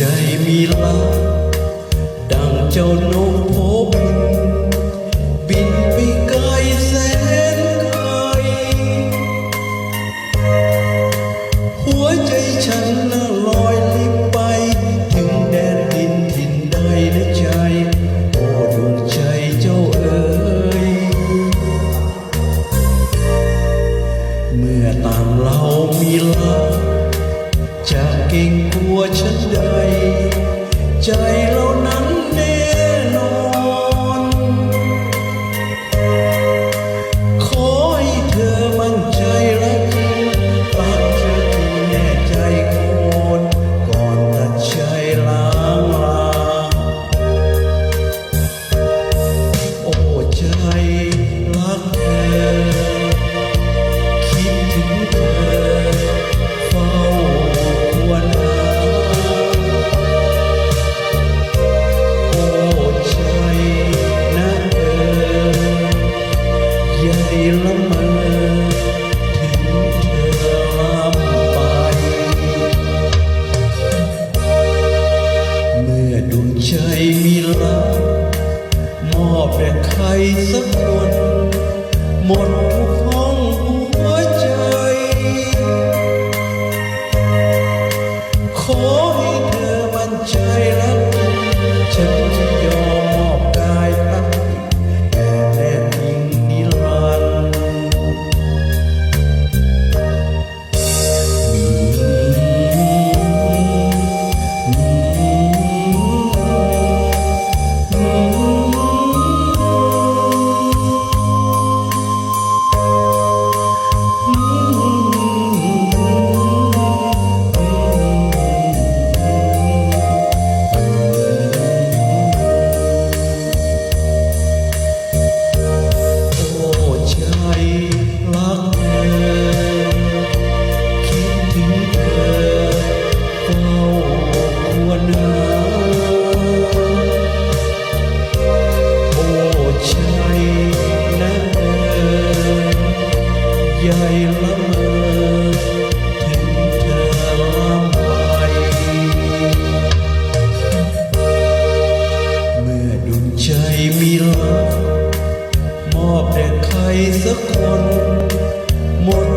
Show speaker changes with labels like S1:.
S1: ใจมีลาดังเจ้านกโผบิน บินไปไกลแสนไกล หัวใจฉันน่ะลอยลิบไป ถึงแดนดินทินใดนะใจ โอ้ดวงใจเจ้าเอ๋ยเมื่อตามเรามีลา วฉันใด ใจเราื่อดวงใจมีรักมอบแด่ใครสักคน หมดทุก ใหญ่ละเมอถึงเธอละไปเมื่อดวงใจมีรักมอบแด่ใครสักคนหมด